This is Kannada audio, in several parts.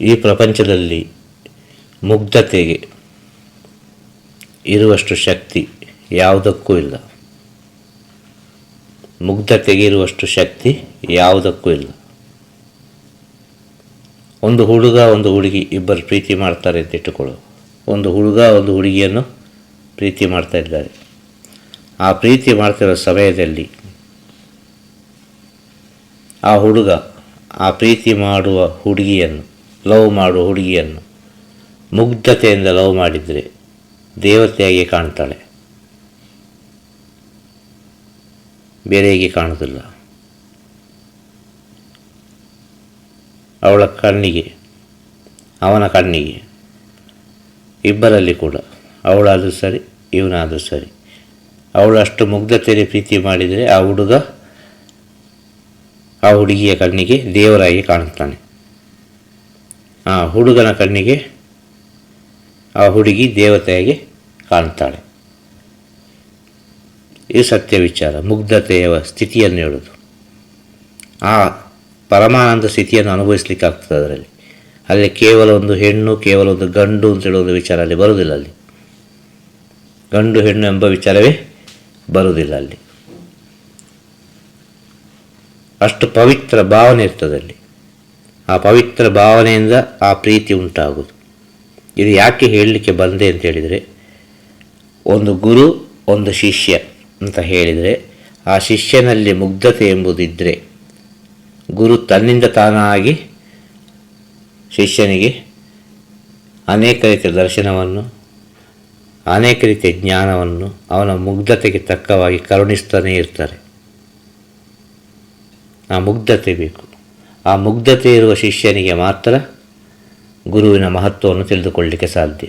ಈ ಪ್ರಪಂಚದಲ್ಲಿ ಮುಗ್ಧತೆಗೆ ಇರುವಷ್ಟು ಶಕ್ತಿ ಯಾವುದಕ್ಕೂ ಇಲ್ಲ. ಮುಗ್ಧತೆಗೆ ಇರುವಷ್ಟು ಶಕ್ತಿ ಯಾವುದಕ್ಕೂ ಇಲ್ಲ. ಒಂದು ಹುಡುಗ, ಒಂದು ಹುಡುಗಿ ಇಬ್ಬರು ಪ್ರೀತಿ ಮಾಡ್ತಾರೆ ಅಂತ ಇಟ್ಟುಕೊಳ್ಳು ಒಂದು ಹುಡುಗ, ಒಂದು ಹುಡುಗಿಯನ್ನು ಪ್ರೀತಿ ಮಾಡ್ತಾ ಇದ್ದಾರೆ. ಆ ಪ್ರೀತಿ ಮಾಡ್ತಿರೋ ಸಮಯದಲ್ಲಿ ಆ ಹುಡುಗ ಆ ಪ್ರೀತಿ ಮಾಡುವ ಹುಡುಗಿಯನ್ನು ಲವ್ ಮಾಡುವ ಹುಡುಗಿಯನ್ನು. ಮುಗ್ಧತೆಯಿಂದ ಲವ್ ಮಾಡಿದರೆ ದೇವತೆಯಾಗಿ ಕಾಣ್ತಾಳೆ. ಬೇರೆಯಾಗಿ ಕಾಣುವುದಿಲ್ಲ ಅವಳ ಕಣ್ಣಿಗೆ, ಅವನ ಕಣ್ಣಿಗೆ, ಇಬ್ಬರಲ್ಲಿ ಕೂಡ. ಅವಳಾದರೂ ಸರಿ, ಇವನಾದರೂ ಸರಿ. ಅವಳು ಅಷ್ಟು ಮುಗ್ಧತೆಯಲ್ಲಿ ಪ್ರೀತಿ ಮಾಡಿದರೆ ಆ ಹುಡುಗ ಆ ಹುಡುಗಿಯ ಕಣ್ಣಿಗೆ ದೇವರಾಗಿ ಕಾಣುತ್ತಾನೆ. ಆ ಹುಡುಗನ ಕಣ್ಣಿಗೆ ಆ ಹುಡುಗಿ ದೇವತೆಯಾಗಿ ಕಾಣ್ತಾಳೆ. ಇದು ಸತ್ಯ ವಿಚಾರ, ಮುಗ್ಧತೆಯ ಸ್ಥಿತಿಯನ್ನು ಹೇಳೋದು. ಆ ಪರಮಾನಂದ ಸ್ಥಿತಿಯನ್ನು ಅನುಭವಿಸ್ಲಿಕ್ಕೆ ಆಗ್ತದೆ ಅದರಲ್ಲಿ. ಅಲ್ಲಿ ಕೇವಲ ಒಂದು ಹೆಣ್ಣು, ಕೇವಲ ಒಂದು ಗಂಡು ಅಂತ ಹೇಳುವುದು ವಿಚಾರ ಅಲ್ಲಿ ಬರುವುದಿಲ್ಲ ಅಲ್ಲಿ. ಗಂಡು, ಹೆಣ್ಣು ಎಂಬ ವಿಚಾರವೇ ಬರುವುದಿಲ್ಲ ಅಲ್ಲಿ. ಅಷ್ಟು ಪವಿತ್ರ ಭಾವನೆ ಇರ್ತದೆ ಅಲ್ಲಿ. ಆ ಪವಿತ್ರ ಭಾವನೆಯಿಂದ ಆ ಪ್ರೀತಿ ಉಂಟಾಗುವುದು. ಇದು ಯಾಕೆ ಹೇಳಲಿಕ್ಕೆ ಬಂದೆ ಅಂತ ಹೇಳಿದರೆ, ಒಂದು ಗುರು, ಒಂದು ಶಿಷ್ಯ ಅಂತ ಹೇಳಿದರೆ, ಆ ಶಿಷ್ಯನಲ್ಲಿ ಮುಗ್ಧತೆ ಎಂಬುದಿದ್ದರೆ ಗುರು ತನ್ನಿಂದ ತಾನಾಗಿ ಶಿಷ್ಯನಿಗೆ ಅನೇಕ ರೀತಿಯ ದರ್ಶನವನ್ನು, ಅನೇಕ ರೀತಿಯ ಜ್ಞಾನವನ್ನು ಅವನ ಮುಗ್ಧತೆಗೆ ತಕ್ಕವಾಗಿ ಕರುಣಿಸ್ತಾನೇ ಇರ್ತಾರೆ. ಆ ಮುಗ್ಧತೆ ಬೇಕು. ಆ ಮುಗ್ಧತೆ ಇರುವ ಶಿಷ್ಯನಿಗೆ ಮಾತ್ರ ಗುರುವಿನ ಮಹತ್ವವನ್ನು ತಿಳಿದುಕೊಳ್ಳಲಿಕ್ಕೆ ಸಾಧ್ಯ.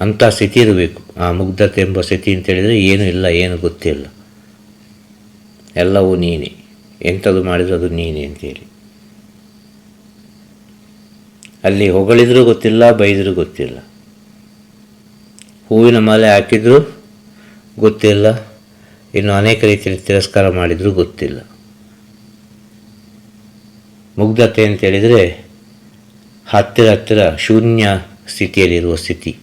ಅಂಥ ಸ್ಥಿತಿ ಇರಬೇಕು. ಆ ಮುಗ್ಧತೆ ಎಂಬ ಸ್ಥಿತಿ ಅಂತೇಳಿದರೆ ಏನು ಇಲ್ಲ, ಏನು ಗೊತ್ತಿಲ್ಲ. ಎಲ್ಲವೂ ನೀನೆ. ಎಂಥದ್ದು ಮಾಡಿದರೂ ಅದು ನೀನೆ ಅಂತೇಳಿ ಅಲ್ಲಿ ಹೊಗಳಿದ್ರೂ ಗೊತ್ತಿಲ್ಲ, ಬೈದರೂ ಗೊತ್ತಿಲ್ಲ. ಹೂವಿನ ಮಾಲೆ ಹಾಕಿದರೂ ಗೊತ್ತಿಲ್ಲ. ಇನ್ನು ಅನೇಕ ರೀತಿಯಲ್ಲಿ ತಿರಸ್ಕಾರ ಮಾಡಿದರೂ ಗೊತ್ತಿಲ್ಲ. ಮುಗ್ಧತೆ ಅಂತ ಹೇಳಿದರೆ ಹತ್ತಿರ ಹತ್ತಿರ ಶೂನ್ಯ ಸ್ಥಿತಿಯಲ್ಲಿರುವ ಸ್ಥಿತಿ.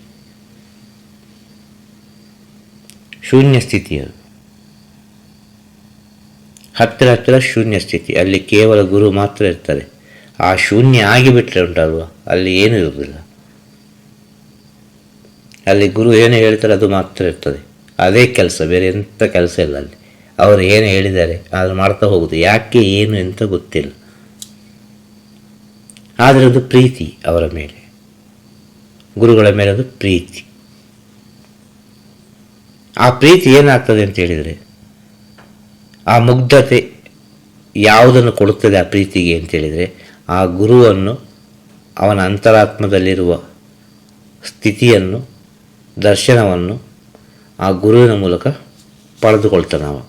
ಶೂನ್ಯ ಸ್ಥಿತಿ ಅದು. ಹತ್ತಿರ ಹತ್ತಿರ ಶೂನ್ಯ ಸ್ಥಿತಿ. ಅಲ್ಲಿ ಕೇವಲ ಗುರು ಮಾತ್ರ ಇರ್ತಾರೆ. ಆ ಶೂನ್ಯ ಆಗಿಬಿಟ್ರೆ ಉಂಟಲ್ವ? ಅಲ್ಲಿ ಏನೂ ಇರುವುದಿಲ್ಲ. ಅಲ್ಲಿ ಗುರು ಏನು ಹೇಳ್ತಾರೆ ಅದು ಮಾತ್ರ ಇರ್ತದೆ. ಅದೇ ಕೆಲಸ, ಬೇರೆ ಎಂಥ ಕೆಲಸ ಇಲ್ಲ ಅಲ್ಲಿ. ಅವರು ಏನು ಹೇಳಿದ್ದಾರೆ, ಅದು ಮಾಡ್ತಾ ಹೋಗುದು ಯಾಕೆ, ಏನು ಅಂತ ಗೊತ್ತಿಲ್ಲ. ಆದರೆ ಅದು ಪ್ರೀತಿ ಅವರ ಮೇಲೆ. ಗುರುಗಳ ಮೇಲೆ ಅದು ಪ್ರೀತಿ. ಆ ಪ್ರೀತಿ ಏನಾಗ್ತದೆ ಅಂತ ಹೇಳಿದರೆ, ಆ ಮುಗ್ಧತೆ ಯಾವುದನ್ನು ಕೊಡುತ್ತದೆ ಆ ಪ್ರೀತಿಗೆ ಅಂತೇಳಿದರೆ ಆ ಗುರುವನ್ನು ಅವನ ಅಂತರಾತ್ಮದಲ್ಲಿರುವ ಸ್ಥಿತಿಯನ್ನು, ದರ್ಶನವನ್ನು ಆ ಗುರುವಿನ ಮೂಲಕ ಪಡೆದುಕೊಳ್ತಾನವ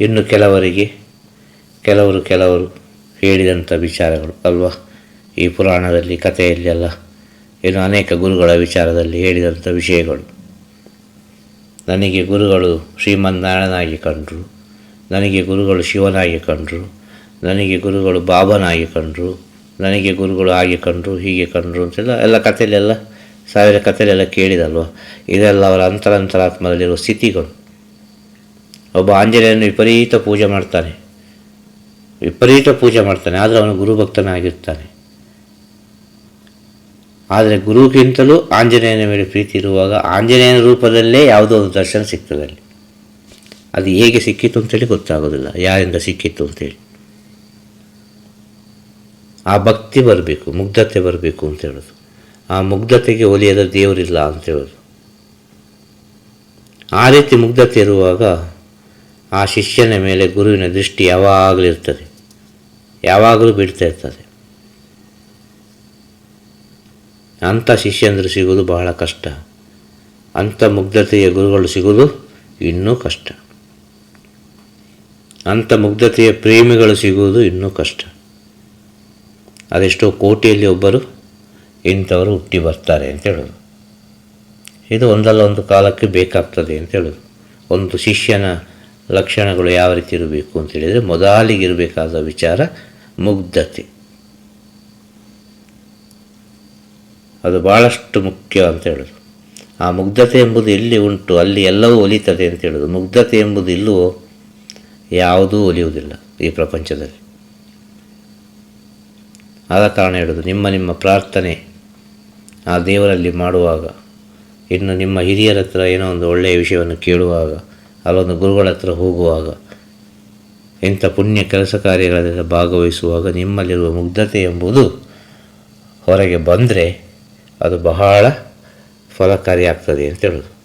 ಇನ್ನು ಕೆಲವರಿಗೆ, ಕೆಲವರು ಕೆಲವರು ಹೇಳಿದಂಥ ವಿಚಾರಗಳು, ಅಲ್ವಾ? ಈ ಪುರಾಣದಲ್ಲಿ, ಕಥೆಯಲ್ಲಿ ಎಲ್ಲ ಏನು ಅನೇಕ ಗುರುಗಳ ವಿಚಾರದಲ್ಲಿ ಹೇಳಿದಂಥ ವಿಷಯಗಳು. ನನಗೆ ಗುರುಗಳು ಶ್ರೀಮನ್ನಾರಾಯಣನಾಗಿ ಕಂಡರು, ನನಗೆ ಗುರುಗಳು ಶಿವನಾಗಿ ಕಂಡರು, ನನಗೆ ಗುರುಗಳು ಬಾಬನಾಗಿ ಕಂಡರು, ನನಗೆ ಗುರುಗಳು ಹಾಗೆ ಕಂಡರು, ಹೀಗೆ ಕಂಡರು ಅಂತೆಲ್ಲ, ಎಲ್ಲ ಕಥೆಯಲ್ಲೆಲ್ಲ, ಸಾವಿರ ಕಥೆಯಲ್ಲೆಲ್ಲ ಕೇಳಿದಲ್ವ? ಇದೆಲ್ಲ ಅವರ ಅಂತರಂತರಾತ್ಮದಲ್ಲಿರುವ ಸ್ಥಿತಿಗಳು. ಒಬ್ಬ ಆಂಜನೇಯನ್ನು ವಿಪರೀತ ಪೂಜೆ ಮಾಡ್ತಾನೆ. ವಿಪರೀತ ಪೂಜೆ ಮಾಡ್ತಾನೆ, ಆದರೆ ಅವನು ಗುರುಭಕ್ತನಾಗಿರ್ತಾನೆ. ಆದರೆ ಗುರುಗಿಂತಲೂ ಆಂಜನೇಯನ ಮೇಲೆ ಪ್ರೀತಿ ಇರುವಾಗ ಆಂಜನೇಯನ ರೂಪದಲ್ಲೇ ಯಾವುದೋ ಒಂದು ದರ್ಶನ ಸಿಗ್ತದೆ ಅಲ್ಲಿ. ಅದು ಹೇಗೆ ಸಿಕ್ಕಿತು ಅಂತೇಳಿ ಗೊತ್ತಾಗೋದಿಲ್ಲ, ಯಾರಿಂದ ಸಿಕ್ಕಿತ್ತು ಅಂತೇಳಿ. ಆ ಭಕ್ತಿ ಬರಬೇಕು, ಮುಗ್ಧತೆ ಬರಬೇಕು ಅಂತ ಹೇಳೋದು. ಆ ಮುಗ್ಧತೆಗೆ ಒಲಿಯದ ದೇವರಿಲ್ಲ ಅಂತ ಹೇಳೋದು. ಆ ರೀತಿ ಮುಗ್ಧತೆ ಇರುವಾಗ ಆ ಶಿಷ್ಯನ ಮೇಲೆ ಗುರುವಿನ ದೃಷ್ಟಿ ಯಾವಾಗಲೂ ಇರ್ತದೆ. ಯಾವಾಗಲೂ ಬಿಡ್ತಾ ಇರ್ತದೆ. ಅಂಥ ಶಿಷ್ಯಂದರು ಸಿಗೋದು ಬಹಳ ಕಷ್ಟ. ಅಂಥ ಮುಗ್ಧತೆಯ ಗುರುಗಳು ಸಿಗೋದು ಇನ್ನೂ ಕಷ್ಟ. ಅಂಥ ಮುಗ್ಧತೆಯ ಪ್ರೇಮಿಗಳು ಸಿಗುವುದು ಇನ್ನೂ ಕಷ್ಟ. ಅದೆಷ್ಟೋ ಕೋಟಿಯಲ್ಲಿ ಒಬ್ಬರು ಇಂಥವರು ಹುಟ್ಟಿ ಬರ್ತಾರೆ ಅಂತ ಹೇಳೋದು. ಇದು ಒಂದಲ್ಲ ಒಂದು ಕಾಲಕ್ಕೆ ಬೇಕಾಗ್ತದೆ ಅಂತ ಹೇಳೋದು. ಒಂದು ಶಿಷ್ಯನ ಲಕ್ಷಣಗಳು ಯಾವ ರೀತಿ ಇರಬೇಕು ಅಂತೇಳಿದರೆ ಮೊದಲಿಗಿರಬೇಕಾದ ವಿಚಾರ ಮುಗ್ಧತೆ. ಅದು ಭಾಳಷ್ಟು ಮುಖ್ಯ ಅಂತ ಹೇಳೋದು. ಆ ಮುಗ್ಧತೆ ಎಂಬುದು ಎಲ್ಲಿ ಉಂಟು, ಅಲ್ಲಿ ಎಲ್ಲವೂ ಒಲಿತದೆ ಅಂತ ಹೇಳೋದು. ಮುಗ್ಧತೆ ಎಂಬುದು ಇಲ್ಲವೋ ಯಾವುದೂ ಒಲಿಯುವುದಿಲ್ಲ ಈ ಪ್ರಪಂಚದಲ್ಲಿ. ಆದ ಕಾರಣ ಹೇಳೋದು, ನಿಮ್ಮ ನಿಮ್ಮ ಪ್ರಾರ್ಥನೆ ಆ ದೇವರಲ್ಲಿ ಮಾಡುವಾಗ, ಇನ್ನು ನಿಮ್ಮ ಹಿರಿಯರ ಹತ್ರ ಏನೋ ಒಂದು ಒಳ್ಳೆಯ ವಿಷಯವನ್ನು ಕೇಳುವಾಗ, ಅಲ್ಲೊಂದು ಗುರುಗಳ ಹತ್ರ ಹೋಗುವಾಗ ಇಂಥ ಪುಣ್ಯ ಕೆಲಸ ಕಾರ್ಯಗಳಲ್ಲಿ ಭಾಗವಹಿಸುವಾಗ ನಿಮ್ಮಲ್ಲಿರುವ ಮುಗ್ಧತೆ ಎಂಬುದು ಹೊರಗೆ ಬಂದರೆ ಅದು ಬಹಳ ಫಲಕಾರಿಯಾಗ್ತದೆ ಅಂತ ಹೇಳೋದು.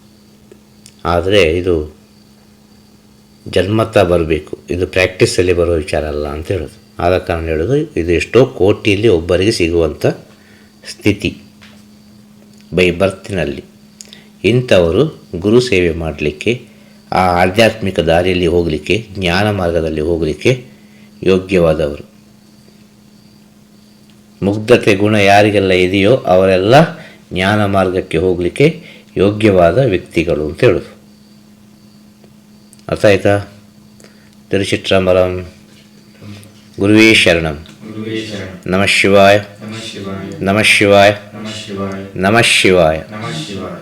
ಆದರೆ ಇದು ಜನ್ಮತ್ತ ಬರಬೇಕು. ಇದು ಪ್ರಾಕ್ಟೀಸಲ್ಲಿ ಬರೋ ವಿಚಾರ ಅಲ್ಲ ಅಂತ ಹೇಳೋದು. ಆದ ಕಾರಣ ಹೇಳೋದು, ಇದು ಎಷ್ಟೋ ಕೋಟಿಯಲ್ಲಿ ಒಬ್ಬರಿಗೆ ಸಿಗುವಂಥ ಸ್ಥಿತಿ ಬೈ ಬರ್ತಿನಲ್ಲಿ. ಇಂಥವರು ಗುರು ಸೇವೆ ಮಾಡಲಿಕ್ಕೆ ಆ ಆಧ್ಯಾತ್ಮಿಕ ದಾರಿಯಲ್ಲಿ ಹೋಗಲಿಕ್ಕೆ ಜ್ಞಾನ ಮಾರ್ಗದಲ್ಲಿ ಹೋಗಲಿಕ್ಕೆ ಯೋಗ್ಯವಾದವರು. ಮುಗ್ಧತೆ ಗುಣ ಯಾರಿಗೆಲ್ಲ ಇದೆಯೋ ಅವರೆಲ್ಲ ಜ್ಞಾನ ಮಾರ್ಗಕ್ಕೆ ಹೋಗಲಿಕ್ಕೆ ಯೋಗ್ಯವಾದ ವ್ಯಕ್ತಿಗಳು ಅಂತ ಹೇಳೋದು. ಅರ್ಥ ಆಯ್ತಾ? ತಿರುಚಿಟ್ರಂಬರಂ ಗುರುವೇ ಶರಣಂ. ನಮಃ ಶಿವಾಯ. ನಮಃ ಶಿವಾಯ. ನಮಃ ಶಿವಾಯ. ನಮಃ ಶಿವಾಯ.